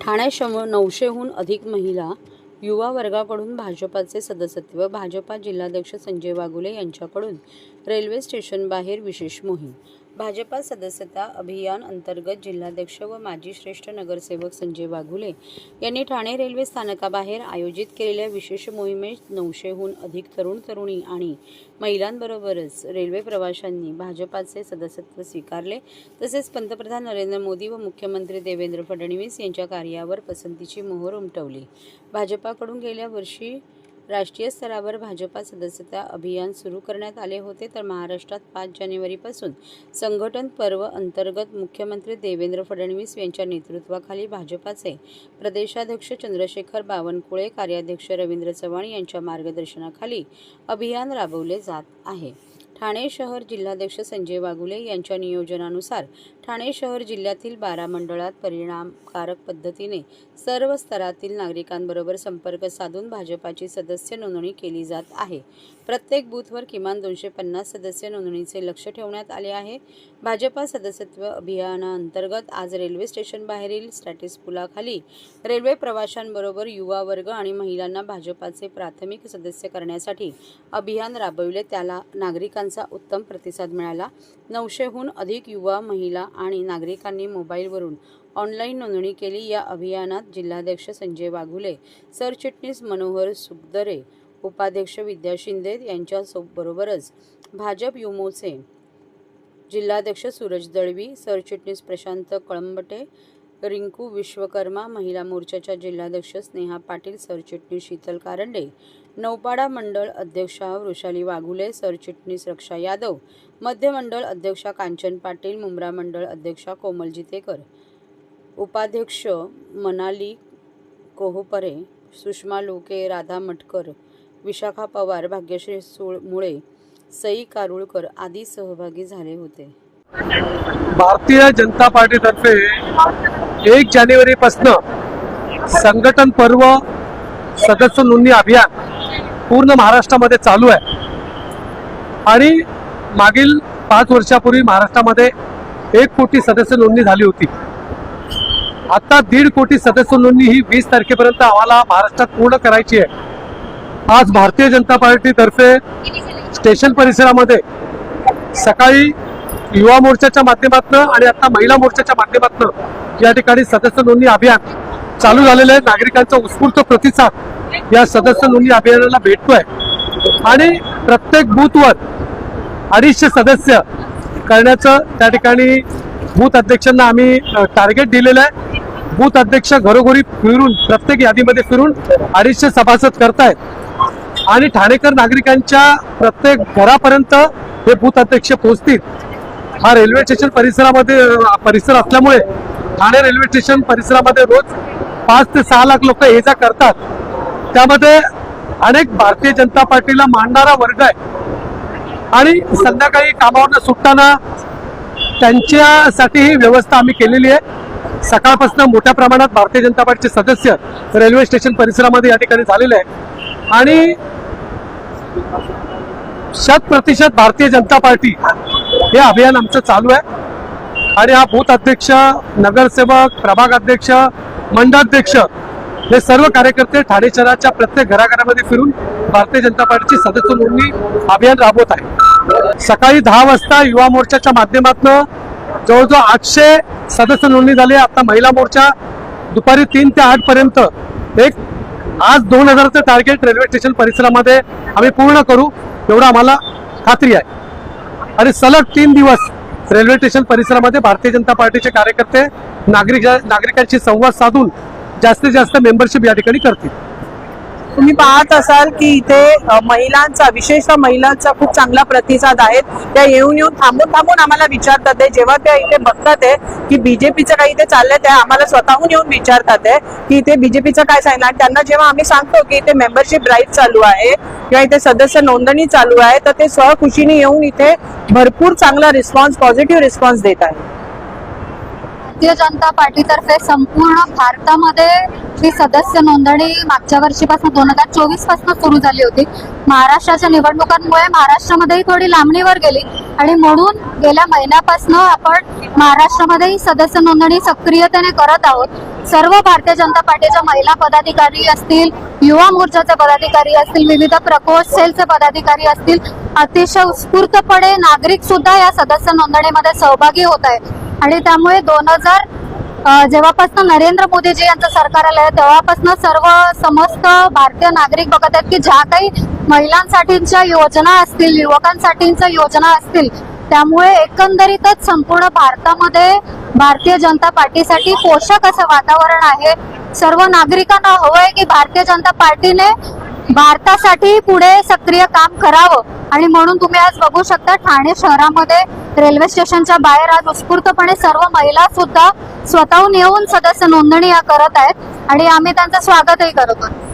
ठाणे नऊशेहून अधिक महिला युवा वर्गाकडून भाजपाचे सदस्यत्व भाजपा जिल्हाध्यक्ष संजय वाघुले यांच्याकडून रेल्वे स्टेशनबाहेर विशेष मोहीम. भाजपा सदस्यता अभियान अंतर्गत जिल्हाध्यक्ष व माजी श्रेष्ठ नगरसेवक संजय वाघुले यांनी ठाणे रेल्वे स्थानकाबाहेर आयोजित केलेल्या विशेष मोहिमेत नऊशेहून अधिक तरुण तरुणी आणि महिलांबरोबरच रेल्वे प्रवाशांनी भाजपाचे सदस्यत्व स्वीकारले. तसेच पंतप्रधान नरेंद्र मोदी व मुख्यमंत्री देवेंद्र फडणवीस यांच्या कार्यावर पसंतीची मोहर उमटवली. भाजपाकडून गेल्या वर्षी राष्ट्रीय स्तरावर भाजपा सदस्यता अभियान सुरू करण्यात आले होते तर महाराष्ट्रात पाच जानेवारीपासून संघटन पर्व अंतर्गत मुख्यमंत्री देवेंद्र फडणवीस यांच्या नेतृत्वाखाली भाजपाचे प्रदेशाध्यक्ष चंद्रशेखर बावनकुळे कार्याध्यक्ष रवींद्र चव्हाण यांच्या मार्गदर्शनाखाली अभियान राबवले जात आहे. ठाणे शहर जिल्हाध्यक्ष संजय वाघुले यांच्या नियोजनानुसार ठाणे शहर जिल्ह्यातील बारा मंडळात परिणामकारक पद्धतीने सर्व स्तरातील नागरिकांबरोबर संपर्क साधून भाजपाची सदस्य नोंदणी केली जात आहे. प्रत्येक बूथवर किमान दोनशे पन्नास सदस्य नोंदणीचे लक्ष ठेवण्यात आले आहे. भाजपा सदस्यत्व अभियानाअंतर्गत आज रेल्वे स्टेशन बाहेरील स्टॅटिस पुलाखाली रेल्वे प्रवाशांबरोबर युवा वर्ग आणि महिलांना भाजपाचे प्राथमिक सदस्य करण्यासाठी अभियान राबविले. त्याला नागरिकांचा उत्तम प्रतिसाद मिळाला. नऊशेहून अधिक युवा महिला आणि नागरिकांनी मोबाईलवरून ऑनलाईन नोंदणी केली. या अभियानात जिल्हाध्यक्ष संजय वाघुले सरचिटणीस मनोहर सुखदरे उपाध्यक्ष विद्या शिंदे यांच्या बरोबरच भाजप युमोचे जिल्हाध्यक्ष सूरज दळवी सरचिटणीस प्रशांत कळंबटे रिंकू विश्वकर्मा महिला मोर्चाच्या जिल्हाध्यक्ष स्नेहा पाटील सरचिटणीस शीतल कारंडे नौपाडा मंडळ अध्यक्षा वृषाली वाघुले सरचिटणीस रक्षा यादव मध्य मंडळ अध्यक्षा कांचन पाटील मुंब्रा मंडळ अध्यक्षा कोमल जितेकर उपाध्यक्ष मनाली कोहोपरे सुषमा लोके राधा मटकर विशाखा पवार भाग्यश्री सुळ मुळे सई कारुळकर आदी सहभागी झाले होते. भारतीय जनता पार्टीतर्फे एक जानेवारीपासनं संघटन पर्व सदस्य नोंदणी अभियान पूर्ण महाराष्ट्रामध्ये चालू आहे. आणि मागील पाच वर्षापूर्वी महाराष्ट्रामध्ये एक कोटी सदस्य नोंदणी झाली होती. आता दीड कोटी सदस्य नोंदणी ही वीस तारखेपर्यंत आम्हाला महाराष्ट्रात पूर्ण करायची आहे. आज भारतीय जनता पार्टीतर्फे स्टेशन परिसरामध्ये सकाळी युवा मोर्चाच्या माध्यमातून आणि आता महिला मोर्चाच्या माध्यमातून या ठिकाणी सदस्य नोंदणी अभियान चालू झालेलं आहे. नागरिकांचा उत्स्फूर्त प्रतिसाद या सदस्य नोंदणी अभियानाला भेटतोय. आणि प्रत्येक बूथवर अडीचशे सदस्य करण्याचं त्या ठिकाणी बूथ अध्यक्षांना आम्ही टार्गेट दिलेलं आहे. बूथ अध्यक्ष घरोघरी फिरून प्रत्येक यादीमध्ये फिरून अडीचशे सभासद करतायत. आणि ठाणेकर नागरिकांच्या प्रत्येक घरापर्यंत हे बूथ अध्यक्ष पोहोचतील. हा रेल्वे स्टेशन परिसरामध्ये परिसर असल्यामुळे ठाणे रेल्वे स्टेशन परिसरामध्ये रोज पाच ते सहा लाख लोक ये जा करतात. त्यामध्ये अनेक भारतीय जनता पार्टीला मांडणारा वर्ग आहे. आणि संध्याकाळी कामावरनं सुटताना त्यांच्यासाठी ही व्यवस्था आम्ही केलेली आहे. सकाळपासून मोठ्या प्रमाणात भारतीय जनता पार्टीचे सदस्य रेल्वे स्टेशन परिसरामध्ये या ठिकाणी झालेले आहे आणि शत प्रतिशत भारतीय जनता पार्टी हे अभियान आमचं चालू आहे. आणि हा बूथ अध्यक्ष नगरसेवक प्रभाग अध्यक्ष मंडळाध्यक्ष हे सर्व कार्यकर्ते ठाणे शहराच्या प्रत्येक घराघरामध्ये फिरून भारतीय जनता पार्टीची सदस्य नोंदणी अभियान राबवत आहे. सकाळी दहा वाजता युवा मोर्चाच्या माध्यमातून जवळजवळ आठशे सदस्य नोंदणी झाली आहे. आता महिला मोर्चा दुपारी तीन ते आठ पर्यंत एक आज दोन हजारचं टार्गेट रेल्वे स्टेशन परिसरामध्ये आम्ही पूर्ण करू एवढं आम्हाला खात्री आहे. आणि सलग तीन दिवस रेल्वे स्टेशन परिसरामध्ये भारतीय जनता पार्टीचे कार्यकर्ते नागरिक नागरिकांशी संवाद साधून जास्तीत जास्त मेंबरशिप या ठिकाणी करतील. तुम्ही पाहत असाल की इथे महिलांचा विशेषतः महिलांचा खूप चांगला प्रतिसाद आहे. त्या येऊन येऊन थांबून थांबून आम्हाला विचारतात आहे. जेव्हा त्या इथे बघतात आहे की बीजेपीचं काही इथे चाललंय त्या आम्हाला स्वतःहून येऊन विचारतात आहे की इथे बीजेपीचं काय सांगितलं आणि त्यांना जेव्हा आम्ही सांगतो की इथे मेंबरशिप ड्राईव्ह चालू आहे किंवा इथे सदस्य नोंदणी चालू आहे तर ते स्वखुशीने येऊन इथे भरपूर चांगला रिस्पॉन्स पॉझिटिव्ह रिस्पॉन्स देत आहे. भारतीय जनता पार्टीतर्फे संपूर्ण भारतामध्ये ही सदस्य नोंदणी मागच्या वर्षीपासून दोन हजार चोवीसपासून सुरू झाली होती. महाराष्ट्राच्या निवडणुकांमुळे महाराष्ट्रामध्येही थोडी लांबणीवर गेली आणि म्हणून गेल्या महिन्यापासून आपण महाराष्ट्रामध्येही सदस्य नोंदणी सक्रियतेने करत आहोत. सर्व भारतीय जनता पार्टीच्या महिला पदाधिकारी असतील युवा मोर्चाचे पदाधिकारी असतील विविध प्रकोष्ठ सेलचे पदाधिकारी असतील अतिशय उत्स्फूर्तपणे नागरिक सुद्धा या सदस्य नोंदणीमध्ये सहभागी होत आहे आणि त्यामुळे दोन हजार जेव्हापासून नरेंद्र मोदीजी यांचं सरकार आलं आहे तेव्हापासून सर्व समस्त भारतीय नागरिक बघत आहेत की ज्या काही महिलांसाठीच्या योजना असतील युवकांसाठीच्या योजना असतील त्यामुळे एकंदरीतच संपूर्ण भारतामध्ये भारतीय जनता पार्टीसाठी पोषक असं वातावरण आहे. सर्व नागरिकांना हवंय की भारतीय जनता पार्टीने भारतासाठी पुढे सक्रिय काम करावं. आणि म्हणून तुम्ही आज बघू शकता ठाणे शहरामध्ये रेल्वे स्टेशनच्या बाहेर आज उत्स्फूर्तपणे सर्व महिला सुद्धा स्वतःहून येऊन सदस्य नोंदणी या करत आहेत. आणि आम्ही त्यांचं स्वागतही करत आहोत.